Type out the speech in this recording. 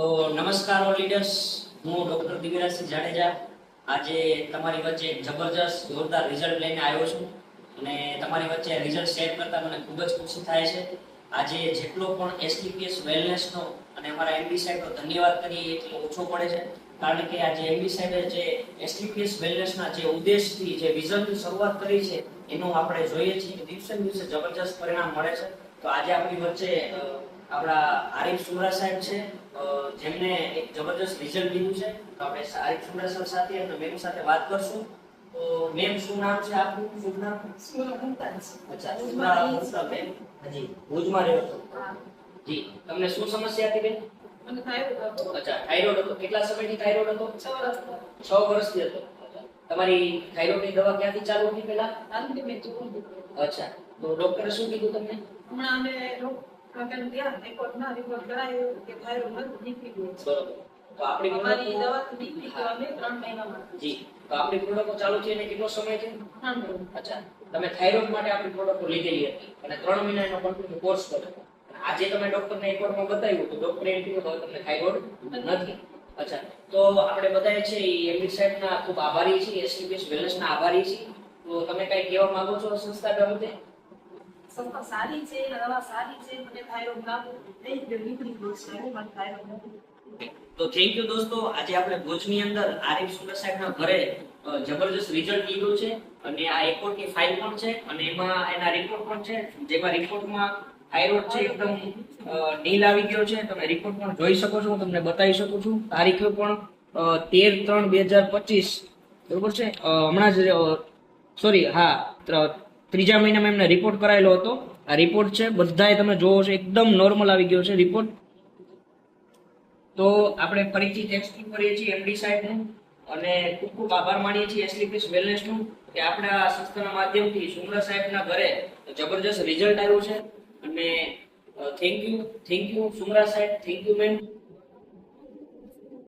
તો નમસ્કાર all leaders હું ડોક્ટર દિવ્યરાજસિંહ જાડેજા. આજે તમારી વચ્ચે જબરજસ્ત, જોરદાર રિઝલ્ટ લઈને આવ્યો છું. અને તમારી વચ્ચે રિઝલ્ટ શેર કરતા મને ખૂબ જ ખુશી થાય છે. આજે જેટલો પણ એસટીપીએસ વેલનેસનો અને અમારા એમડી સાહેબનો ધન્યવાદ કરીએ એટલો ઓછો પડે છે. કારણ કે આજે એમડી સાહેબે જે એસટીપીએસ વેલનેસના જે ઉદ્દેશથી, જે વિઝનની શરૂઆત કરી છે, એનું આપણે જોઈએ છીએ દિવસે દિવસે જબરજસ્ત પરિણામ મળે છે. તો આજે આપણી વચ્ચે આપણા આરિફ સુમરા સાહેબ છે. જેમને એક જબરજસ્ત રિઝલ્ટ લીધું છે. તો આપણે આરિફ સુમરા સર સાથે અને મેમ સાથે વાત કરશું. તો મેમ શું નામ છે આપનું? શુભ નામ? અચ્છા સુમરા મુક્તા બેન. જી ભુજમાં રહ્યો છો? જી તમને શું સમસ્યા હતી બેન? અચ્છા થાઇરોઇડ હતો. કેટલા સમયથી થાઇરોઇડ હતો? છ વર્ષથી હતો. તમારી થાઇરોઇડની દવા ક્યાંથી ચાલુ હતી પહેલા? અચ્છા તો ડોક્ટરે શું કીધું તમને? બરોબર. તો આપણી પ્રોડક્ટ જી. તો આપણી પ્રોડક્ટો ચાલુ થઈને કેટલો સમય છે? અચ્છા. તમે થાઇરોઇડ માટે આપણી પ્રોડક્ટો લીધેલી હતી. અને ત્રણ મહિનાનો કન્ટિન્યુ કોર્સ કર્યો. આજે તમે ડોક્ટરને બતાવ્યું તો ડોક્ટરે એમ કીધું હવે તમને થાઇરોઇડ નથી. અચ્છા. તો આપણે બધા છે એમડી સાહેબના ખૂબ આભારી છીએ એસટીપીએસ વેલનેસના આભારી છીએ. તો તમે કઈ કહેવા માંગો છો સંસ્થા બાબતે? સારી છે, દવા સારી છે, મને થાયરોઇડ લાગુ, એ જ નીકળી ગયું છે મને થાયરોઇડ નથી. તો થેન્ક યુ દોસ્તો, આજે આપણે ભુજની અંદર આરિફ સુંદર સાહેબના ઘરે જબરજસ્ત રિઝલ્ટ લીધું છે, અને આ એકોર્ટની ફાઇલ પણ છે, અને એમાં એના રિપોર્ટ પણ છે, જેમાં રિપોર્ટમાં થાઇરોઇડ છે એકદમ નીલ આવી ગયો છે, તમે રિપોર્ટ પણ જોઈ શકો છો, હું તમને બતાવી શકું છું. તારીખ પણ તેર ત્રણ બે હજાર પચીસ, બરોબર છે? હમણાં જ સોરી હા ત્રીજા મહિનામાં એમને રિપોર્ટ કરાયેલો હતો. આ રિપોર્ટ છે, બધાએ તમે જોવો છો, એકદમ નોર્મલ આવી ગયો છે રિપોર્ટ તો આપણે ફરીથી થેન્ક્સ કરીએ છીએ એમડી સાહેબનું અને ખૂબ ખૂબ આભાર માનીએ છીએ એસલીપીસ વેલનેસનું કે આપણે આ સંસ્થાના માધ્યમથી સુમરા સાહેબના ઘરે જબરજસ્ત રિઝલ્ટ આવ્યું છે. અને thank you thank you Sumra સાહેબ થેન્ક યુ મેમ